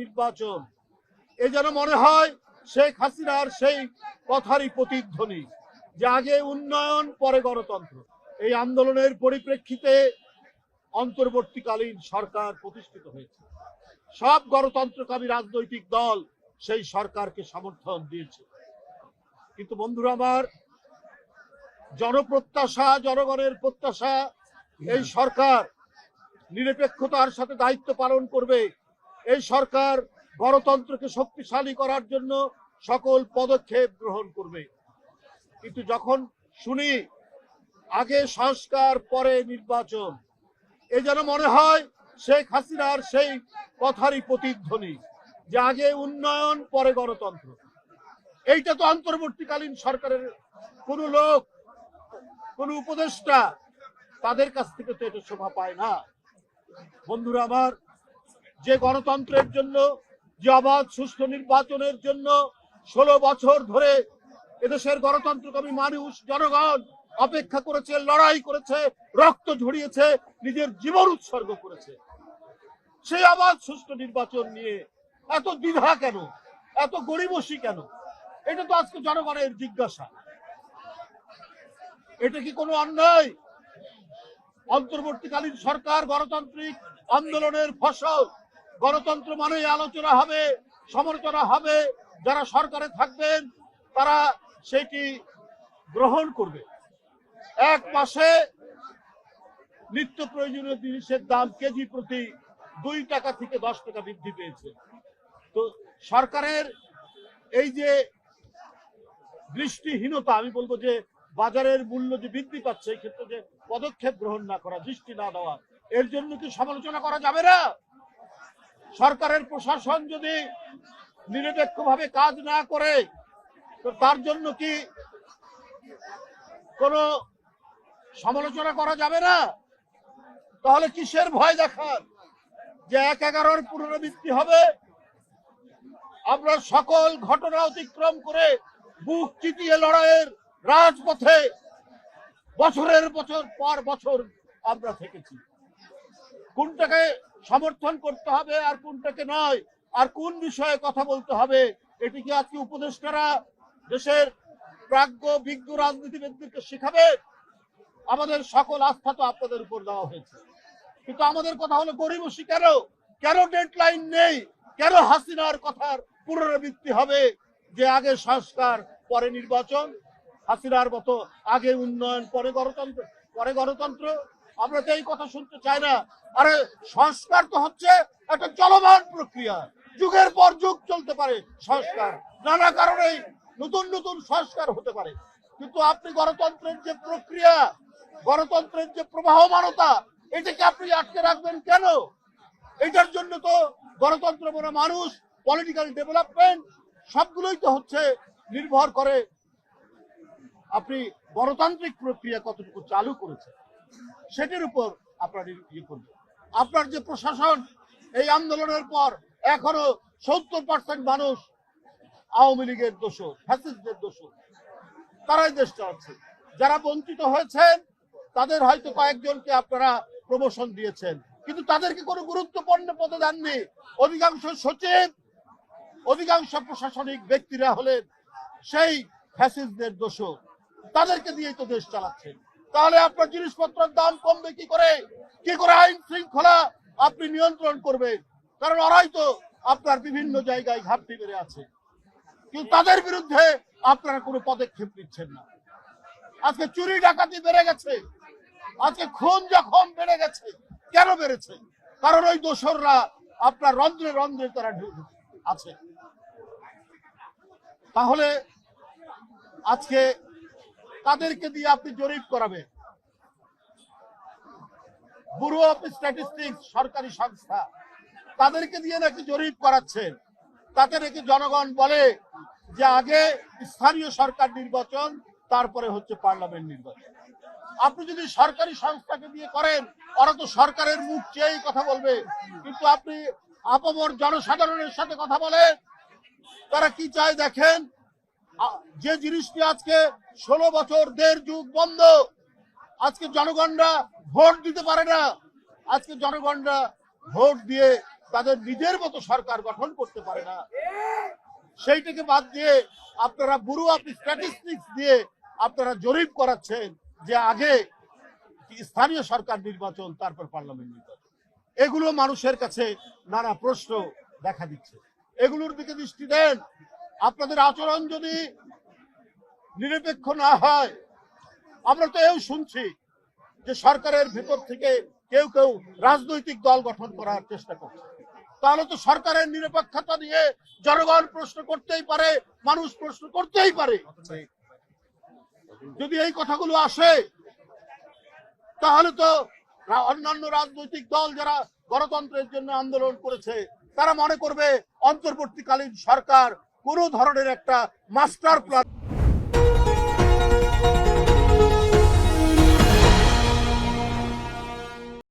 নির্বাচন। এ যেন মনে হয় শেখ হাসিনার সেই কথারই প্রতিধ্বনি যে আগে উন্নয়ন, পরে গণতন্ত্র। এই আন্দোলনের পরিপ্রেক্ষিতে অন্তর্বর্তীকালীন সরকার প্রতিষ্ঠিত হয়েছে। সব গণতন্ত্রকামী রাজনৈতিক দল সেই সরকারকে সমর্থন দিয়েছে। কিন্তু বন্ধুরা আমার, জনপ্রত্যাশা, জনগণের প্রত্যাশা, এই সরকার নিরপেক্ষতার সাথে দায়িত্ব পালন করবে এই সরকার গণতন্ত্রকে শক্তিশালী করার জন্য সকল পদক্ষেপ গ্রহণ করবে। কিন্তু যখন শুনি আগে সংস্কার, পরে নির্বাচন, এ যেন মনে হয় শেখ হাসিনার সেই কথারই প্রতিধ্বনি যে আগে উন্নয়ন, পরে গণতন্ত্র। এইটা তো অন্তর্বর্তীকালীন সরকারের কোন লোক, কোন উপদেষ্টা তাদের কাছ থেকে তো এটা শোভা পায় না। বন্ধুরা আমার যে গণতন্ত্রের জন্য, যে অবাধ সুষ্ঠু নির্বাচনের জন্য ষোলো বছর ধরে এদেশের গণতন্ত্রকামী মানুষ জনগণ অপেক্ষা করেছে, লড়াই করেছে, রক্ত ঝরিয়েছে, নিজের জীবন উৎসর্গ করেছে। সেই অবাধ সুষ্ঠু নির্বাচন নিয়ে এত দ্বিধা কেন? এত গরিবসী কেন? এটা তো আজকে জনগণের জিজ্ঞাসা। এটা কি কোনো অন্যায়? অন্তর্বর্তীকালীন সরকার গণতান্ত্রিক আন্দোলনের ফসল গণতন্ত্র মানে আলোচনা হবে, সমালোচনা হবে। যারা সরকারে থাকবেন, তারা সেটি গ্রহণ করবে। এক মাসে নিত্য প্রয়োজনীয় জিনিসের দাম কেজি প্রতি দুই টাকা থেকে দশ টাকা বৃদ্ধি পেয়েছে। তো সরকারের এই যে দৃষ্টিহীনতা, আমি বলব যে বাজারের মূল্য যে বৃদ্ধি পাচ্ছে, এই ক্ষেত্রে যে পদক্ষেপ গ্রহণ না করা, দৃষ্টি না দেওয়া, এর জন্য কি সমালোচনা করা যাবে না? সরকারের প্রশাসন যদি নিরপেক্ষভাবে কাজ না করে, তো তার জন্য কি কোনো সমালোচনা করা যাবে না? তাহলে কিসের ভয় দেখার? যে এক এগারোর পুনরাবৃত্তি হবে, আমরা সকল ঘটনা অতিক্রম করে বুক চিতিয়ে লড়াইয়ের রাজপথে বছরের বছর পর বছর আমরা থেকেছি। কোনটাকে সমর্থন করতে হবে আর কোনটাকে নয়? আর কোন বিষয়ে কথা বলতে হবে? এটি কি আজকে উপদেষ্টারা দেশের প্রাজ্ঞ, বিজ্ঞ রাজনীতিবিদদেরকে শেখাবে? আমাদের সকল আস্থা তো আপনাদের উপর দেওয়া হয়েছে। কিন্তু আমাদের কথা হলো গরিবসী কেন কেন ডেডলাইন নেই? কেন হাসিনার কথার পুনরাবৃত্তি হবে? যে আগে সংস্কার, পরে নির্বাচন, হাসিনার মতো আগে উন্নয়ন, পরে গণতন্ত্র পরে গণতন্ত্র আমরা তো এই কথা শুনতে চাই না। আরে, সংস্কার তো হচ্ছে একটা চলমান প্রক্রিয়া। যুগের পর যুগ চলতে পারে সংস্কার। নানা কারণেই নতুন নতুন সংস্কার হতে পারে। কিন্তু আপনি গণতন্ত্রের যে প্রক্রিয়া, গণতন্ত্রের যে প্রবাহমানতা, এটাকে আপনি আটকে রাখবেন কেন? এটার জন্য তো গণতন্ত্র বলে মানুষ পলিটিক্যাল ডেভেলপমেন্ট সবগুলোই তো হচ্ছে নির্ভর করে আপনি গণতান্ত্রিক প্রক্রিয়া কতটুকু চালু করেছে সেটির উপর আপনার ইয়ে করবে আপনার যে প্রশাসন, এই আন্দোলনের পর এখনও সত্তর পার্সেন্ট মানুষ আওয়ামী লীগের দোষর, ফ্যাসিস্টদের দোষর। তারাই দেশ চালাচ্ছে। যারা বঞ্চিত হয়েছেন, তাদের হয়তো কয়েকজনকে আপনারা প্রমোশন দিয়েছেন। কিন্তু তাদেরকে কোনো গুরুত্বপূর্ণ পদে দেননি। অধিকাংশ সচিব, অধিকাংশ প্রশাসনিক ব্যক্তিরা হলেন সেই ফ্যাসিস্টদের দোষর। তাদেরকে দিয়েই তো দেশ চালাচ্ছেন। তাহলে আপনার জিনিসপত্রের দাম কমবে কি করে? কি করে আইন শৃঙ্খলা আপনি নিয়ন্ত্রণ করবেন? কারণ ওরাই তো আপনার বিভিন্ন জায়গায় ঘাটতি বেড়ে আছে। কিন্তু তাদের বিরুদ্ধে আপনারা কোনো পদক্ষেপ নিচ্ছেন না। আজকে চুরি ডাকাতি বেড়ে গেছে। আজকে খুন যখন বেড়ে গেছে। কেন বেড়েছে? কারণ ওই দোসররা আপনার রন্ধ্রে রন্ধ্রে তারা আছে। তাহলে আজকে তাদেরকে দিয়ে আপনি জরিপ করাবেন। ব্যুরো অফ স্ট্যাটিস্টিক্স সরকারি সংস্থা, তাদেরকে দিয়ে নাকি জরিপ করাচ্ছেন। তাতে নাকি জনগণ বলে যে আগে স্থানীয় সরকার নির্বাচন, তারপরে হচ্ছে পার্লামেন্ট নির্বাচন। আপনি যদি সরকারি সংস্থাকে দিয়ে করেন, ওরা তো সরকারের মুখ চেয়েই কথা বলবে। কিন্তু আপনি আপামর জনসাধারণের সাথে কথা বলেন, তারা কি চায় দেখেন? যে জিনিসটি আজকে ষোলো বছর দেড় যুগ বন্ধ, আজকে জনগণরা ভোট দিতে পারে না। আজকে জনগণরা ভোট দিয়ে তাদের নিজের মতো সরকার গঠন করতে পারে না। সেইটাকে বাদ দিয়ে আপনারা বুড়ো আপনি স্ট্যাটিস্টিক্স দিয়ে আপনারা জরিপ করাচ্ছেন যে আগে স্থানীয় সরকার নির্বাচন, তারপর পার্লামেন্ট নির্বাচন। এগুলো মানুষের কাছে নানা প্রশ্ন দেখা দিচ্ছে। এগুলোর দিকে দৃষ্টি দেন। আপনাদের আচরণ যদি নিরপেক্ষ না হয়, আমরা তো এও শুনছি যে সরকারের ভেতর থেকে কেউ কেউ রাজনৈতিক দল গঠন করার চেষ্টা করছে। তাহলে তো সরকারের নিরপেক্ষতা নিয়ে জনগণ প্রশ্ন করতেই পারে, মানুষ প্রশ্ন করতেই পারে। যদি এই কথাগুলো আসে, তাহলে তো অন্যান্য রাজনৈতিক দল যারা গণতন্ত্রের জন্য আন্দোলন করেছে, তারা মনে করবে অন্তর্বর্তীকালীন সরকার কোন ধরনের একটা মাস্টার প্ল্যান